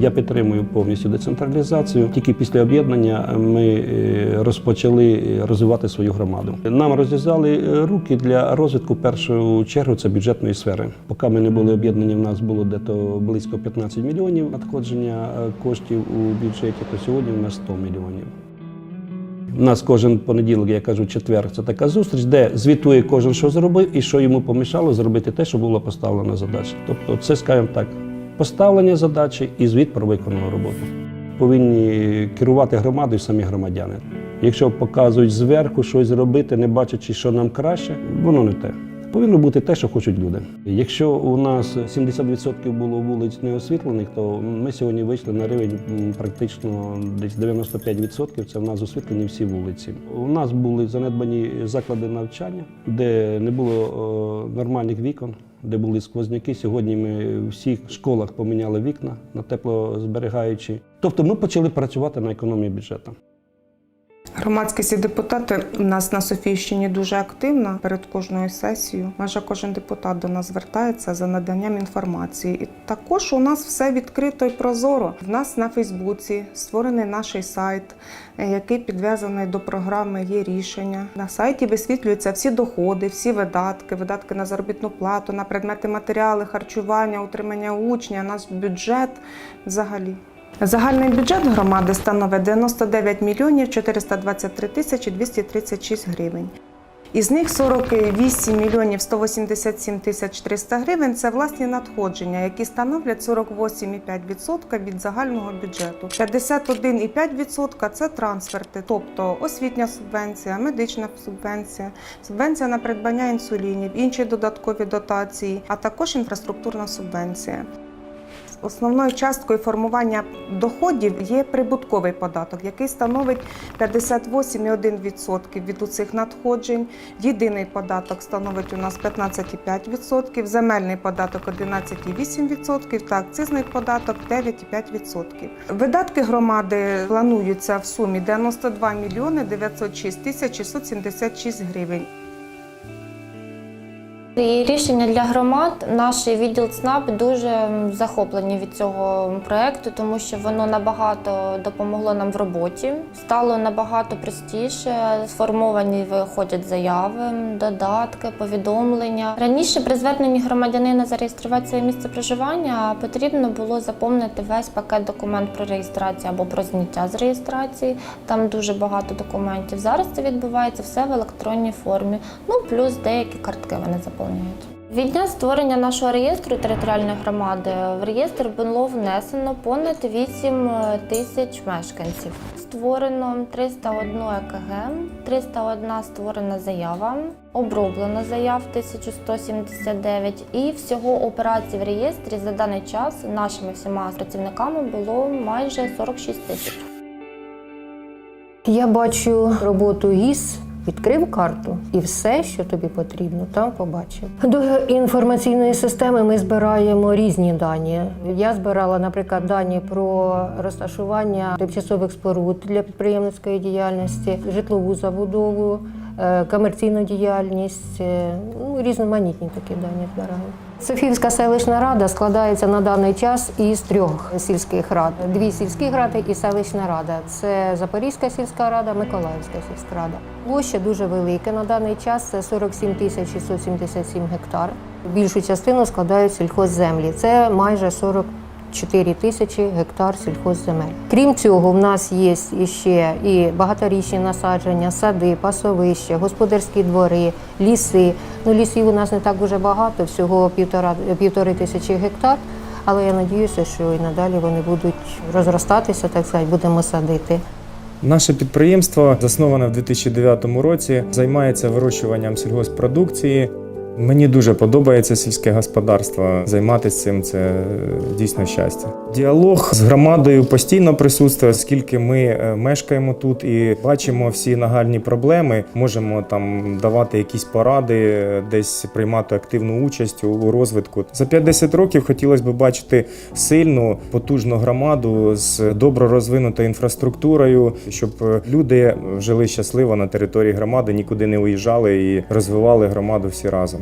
Я підтримую повністю децентралізацію. Тільки після об'єднання ми е, розпочали розвивати свою громаду. Нам розв'язали е, руки для розвитку першу чергу це бюджетної сфери. Поки ми не були об'єднані, в нас було дето близько 15 мільйонів надходження е, коштів у бюджеті. То сьогодні в нас 100 мільйонів. У нас кожен понеділок, я кажу, четвер, це така зустріч, де звітує кожен, що зробив і що йому помішало зробити те, що було поставлено задача. Тобто, це, скажімо так, поставлення задачі і звіт про виконану роботу. Повинні керувати громадою самі громадяни. Якщо показують зверху щось зробити, не бачачи, що нам краще, воно не те. Повинно бути те, що хочуть люди. Якщо у нас 70% було вулиць неосвітлених, то ми сьогодні вийшли на рівень практично десь 95%. Це в нас освітлені всі вулиці. У нас були занедбані заклади навчання, де не було е, нормальних вікон, де були сквозняки. Сьогодні ми в всіх школах поміняли вікна на теплозберігаючі. Тобто ми почали працювати на економії бюджету. Громадськість і депутати у нас на Софійщині дуже активна перед кожною сесією. Майже кожен депутат до нас звертається за наданням інформації. І також у нас все відкрито і прозоро. В нас на Фейсбуці створений наш сайт, е, який підв'язаний до програми є рішення. На сайті висвітлюються всі доходи, всі видатки, видатки на заробітну плату, на предмети матеріали, харчування, утримання учня, наш бюджет взагалі. Загальний бюджет громади становить 99 мільйонів 423 тисячі 236 гривень. Із них 48 мільйонів 187 тисяч 300 гривень це власні надходження, які становлять 48,5% від загального бюджету. 51,5% це трансферти, тобто освітня субвенція, медична субвенція, субвенція на придбання інсулінів, інші додаткові дотації, а також інфраструктурна субвенція. Основною часткою формування доходів є прибутковий податок, який становить 58,1% від усіх надходжень. Єдиний податок становить у нас 15,5%, земельний податок 11,8% та акцизний податок 9,5%. Видатки громади плануються в сумі 92 мільйони 906 тисяч 676 гривень. І рішення для громад наш відділ ЦНАП дуже захоплені від цього проекту, тому що воно набагато допомогло нам в роботі. Стало набагато простіше. Сформовані виходять заяви, додатки, повідомлення. Раніше при зверненні громадянина зареєструвати своє місце проживання потрібно було заповнити весь пакет документ про реєстрацію або про зняття з реєстрації. Там дуже багато документів. Зараз це відбувається все в електронній формі. Ну плюс деякі картки вони заповнюють. Від дня створення нашого реєстру територіальної громади в реєстр було внесено понад 8 тисяч мешканців. Створено 301 ЕКГ, 301 створена заява, оброблено заяв 1179 і всього операцій в реєстрі за даний час нашими всіма працівниками було майже 46 тисяч. Я бачу роботу ГІС, відкрив карту і все, що тобі потрібно, там побачив. До інформаційної системи ми збираємо різні дані. Я збирала, наприклад, дані про розташування тимчасових споруд для підприємницької діяльності, житлову забудову, е, комерційну діяльність, е, ну, різноманітні такі дані збираю. Софіївська селищна рада складається на даний час із трьох сільських рад: дві сільські ради і селищна рада. Це Запорізька сільська рада, Миколаївська сільська рада. Площа дуже велика на даний час. Це 47 тисяч 677 гектар. Більшу частину складають сільхозземлі. Це майже 44 тисячі гектар сільхозземель. Крім цього, в нас є ще і багаторічні насадження, сади, пасовища, господарські двори, ліси. Ну, лісів у нас не так дуже багато, всього півтора, півтори тисячі гектар. Але я надіюся, що і надалі вони будуть розростатися, так сказати, будемо садити. Наше підприємство, засноване в 2009 році, займається вирощуванням сільгоспродукції. Мені дуже подобається сільське господарство. Займатися цим це дійсно щастя. Діалог з громадою постійно присутствує, оскільки ми е, мешкаємо тут і бачимо всі нагальні проблеми. Можемо там давати якісь поради, десь приймати активну участь у- розвитку. За 50 років хотілося б бачити сильну, потужну громаду з добре розвинутою інфраструктурою, щоб е, люди жили щасливо на території громади, нікуди не уїжджали і розвивали громаду всі разом.